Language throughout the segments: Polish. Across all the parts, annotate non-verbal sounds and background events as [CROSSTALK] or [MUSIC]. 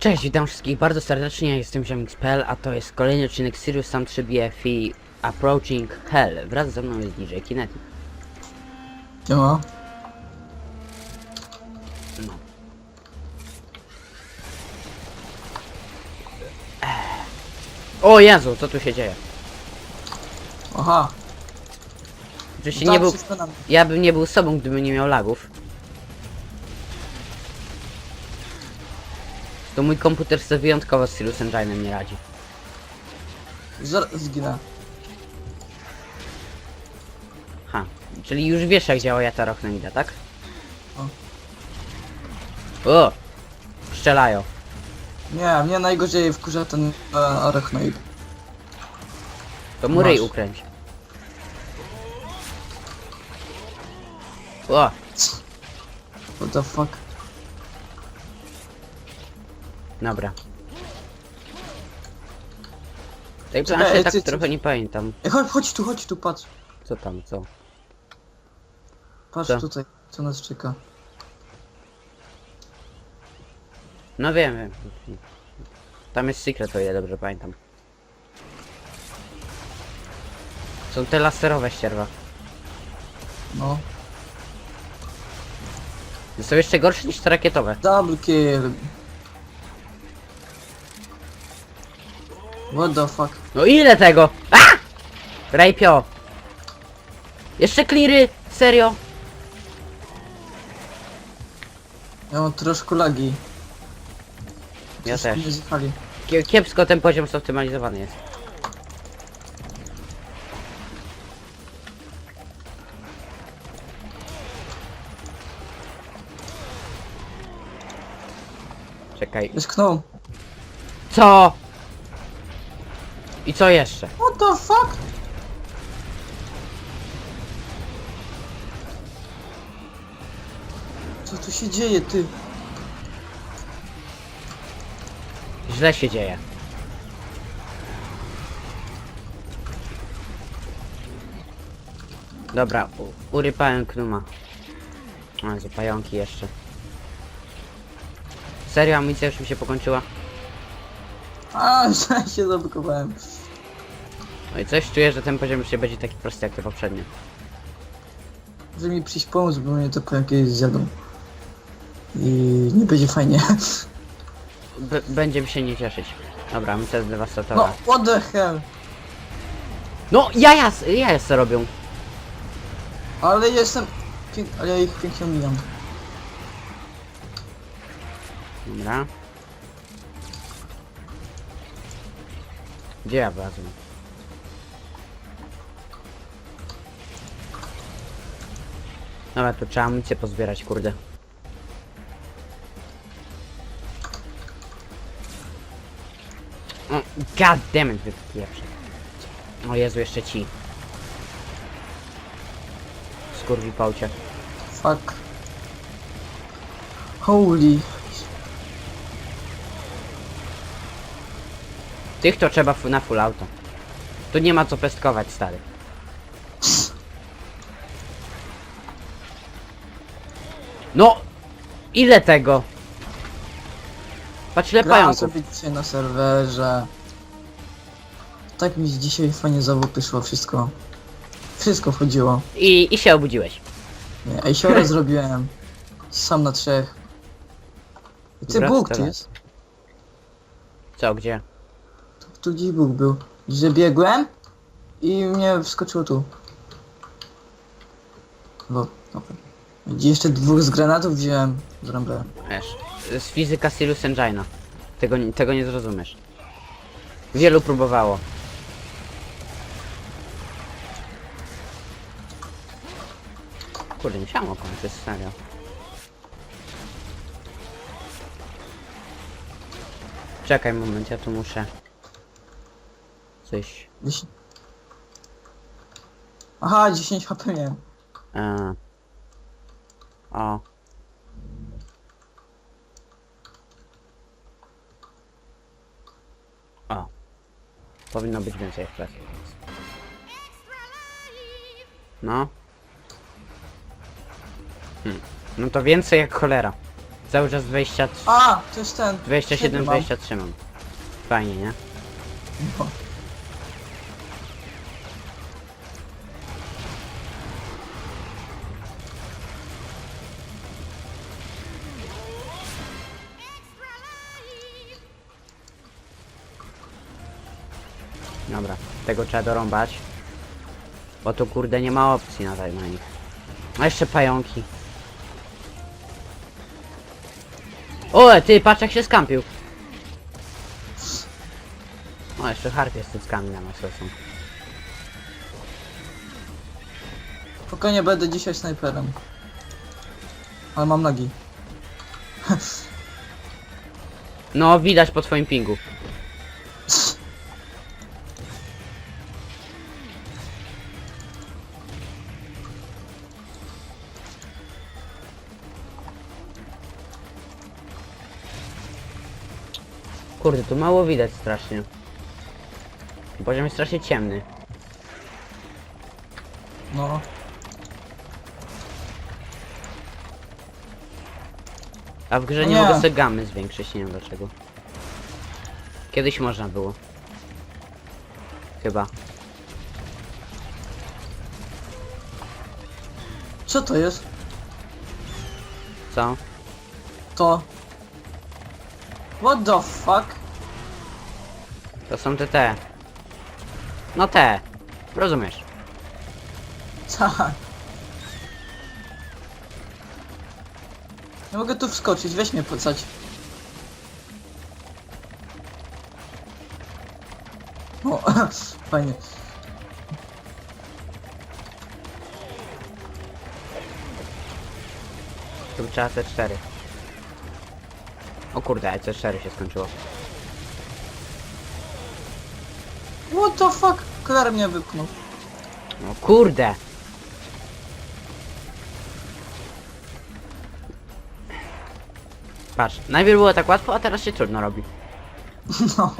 Cześć, witam wszystkich bardzo serdecznie, jestem Ziomix.pl, a to jest kolejny odcinek Sirius Sam 3 BFI Approaching Hell. Wraz ze mną jest DJ Kinetic. Siema. No. O Jezu, co tu się dzieje? Aha. Oczywiście Tak, nie był... wszystko na mnie. Ja bym nie był sobą, gdybym nie miał lagów. To mój komputer sobie wyjątkowo z Sirius Engine'em nie radzi. Zaraz zginę. Ha, czyli już wiesz jak działa Jata Rochnamida, tak? O! Strzelają. Nie, mnie najgorzej wkurza ten e, arachnoid. To mu ryj Masz. ukręć. O! What the fuck? Dobra. Tej Czekaj, planszy tak ty- ty- trochę nie pamiętam. Ej, chodź, chodź tu, chodź tu, patrz. Co tam, co? Patrz Co? tutaj, co nas czeka. No wiem, wiem. Tam jest secret, o ile dobrze pamiętam. Są te laserowe ścierwa. No. Są jeszcze gorsze niż te rakietowe. Double kill. What the fuck? No ile tego? A! Rejpio! Jeszcze cleary? Serio? Ja mam troszkę lagi. Ja Coś też. Nie zjechali. Kie- Kiepsko ten poziom zoptymalizowany jest. Czekaj. Wysknął. Co? I co jeszcze? What the fuck? Co tu się dzieje, ty? Źle się dzieje. Dobra, u- urypałem knuma. A, Jezu, pająki jeszcze. Serio, amunicja już mi się pokończyła? A, [LAUGHS] że się zablokowałem. No i coś czuję, że ten poziom już nie będzie taki prosty jak te poprzednie. Może mi przyjść pomóc, bo mnie to pająki zjadą. I nie będzie fajnie. [LAUGHS] B będziemy się nie cieszyć. Dobra, mi to jest No, dewastatora. what the hell? No, jaja, s- jaja se robią. Ale jestem... Pięk... Ale ja ich pięknie omijam. Dobra. Gdzie ja wlazłem? Dobra, tu trzeba amunicję pozbierać, kurde. O, God damn it, pierwsze. O Jezu, jeszcze ci. Skurwi pałcie. Fuck. Holy. Tych to trzeba fu- na full auto. Tu nie ma co pestkować, stary. No! Ile tego? Patrz ile Grałem pająków. sobie dzisiaj na serwerze. Tak mi dzisiaj fajnie zawupyszło wszystko. Wszystko wchodziło. I, I się obudziłeś. Nie, Ej, siorę zrobiłem. Sam na trzech. I ty Dobra, Bóg teraz. jest. Co, gdzie? Tu gdzieś Bóg był. Że biegłem i mnie wskoczyło tu. Bo, dobra. I jeszcze dwóch z granatów wziąłem. Zrąbę. Wiesz, z fizyka Sirius Engine'a. Tego, nie- tego nie zrozumiesz. Wielu próbowało. Kurde, chciałem kończyć, serio. Czekaj moment, ja tu muszę... Coś... Dziesię- Aha, 10 HP miałem. E... O. O. Powinno być więcej FPS. No. Hmm. No to więcej jak cholera. Cały czas 23, A, to jest ten. 27, Kiedy mam? 23 mam. Fajnie, nie? No. Dobra, tego trzeba dorąbać. Bo tu kurde nie ma opcji na, na nich. A jeszcze pająki. O, ty, patrz jak się skampił. O, jeszcze harp jest z cyckami na nas są. Spokojnie będę dzisiaj snajperem. Ale mam nogi. [LAUGHS] No, widać po twoim pingu. Kurde, tu mało widać strasznie. Poziom jest strasznie ciemny. No. A w grze No nie, nie. mogę sobie gamy zwiększyć, nie wiem dlaczego. Kiedyś można było. Chyba. Co to jest? Co? To. What the fuck? To są te te. No te. Rozumiesz. Tak. Nie mogę tu wskoczyć, weź mnie pocać. O, [LAUGHS] fajnie. Tu trzeba C4. O kurde, C4 się skończyło. What the fuck? Klar mnie wypchnął. No kurde! Patrz, najpierw było tak łatwo, a teraz się trudno robi. [LAUGHS] No.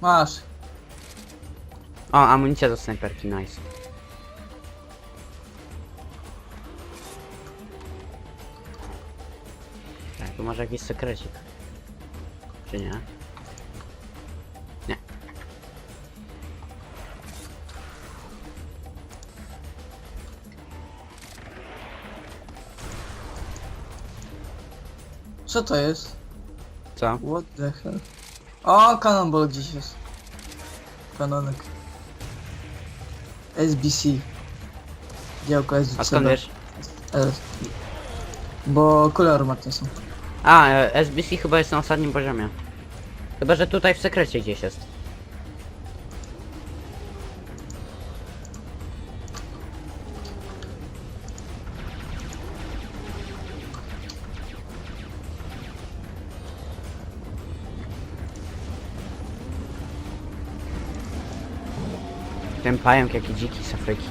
Masz. O, amunicja do snajperki, nice. Może jakiś sekrecik. Czy nie? Nie. Co to jest? Co? What the hell? O, cannonball gdzieś jest. Kanonek. SBC. Działko SBC. A skąd wiesz? Bo kule armatnie są. A, SBC chyba jest na ostatnim poziomie. Chyba, że tutaj w sekrecie gdzieś jest. Ten pająk jaki dziki z Afryki.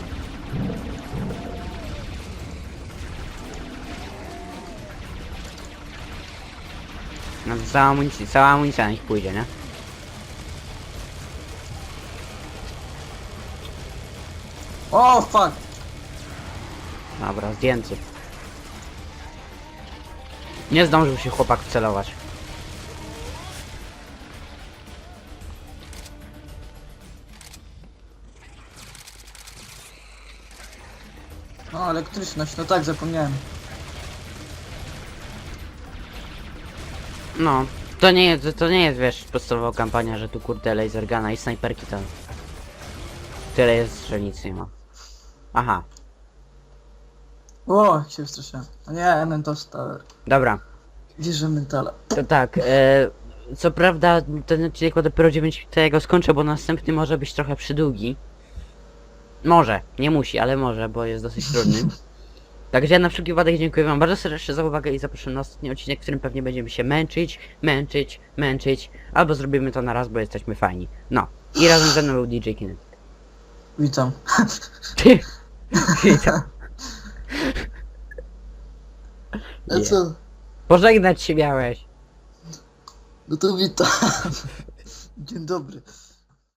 No to cała amunicja, cała amunicja na nich pójdzie, nie? O, fuck! Dobra, zdjęty. Nie zdążył się chłopak wcelować. O, elektryczność, no tak, zapomniałem. No, to nie jest, to nie jest, wiesz, podstawowa kampania, że tu kurde laser guna i snajperki to... Tyle jest, że nic nie ma. Aha, O, się wystraszyłem. O nie, Mentos Tower. dobra. Wierzę mentala. To tak, e, co prawda ten odcinek ma dopiero 9 to ja go skończę, bo następny może być trochę przydługi. Może, nie musi, ale może, bo jest dosyć trudny. [LAUGHS] Także ja na wszelki wypadek dziękuję wam bardzo serdecznie za uwagę i zapraszam na ostatni odcinek, w którym pewnie będziemy się męczyć, męczyć, męczyć, albo zrobimy to na raz, bo jesteśmy fajni. No, i razem ze mną był DJ Kinetic. Witam. Witam. A Nie. co? Pożegnać się miałeś. No to witam. Dzień dobry.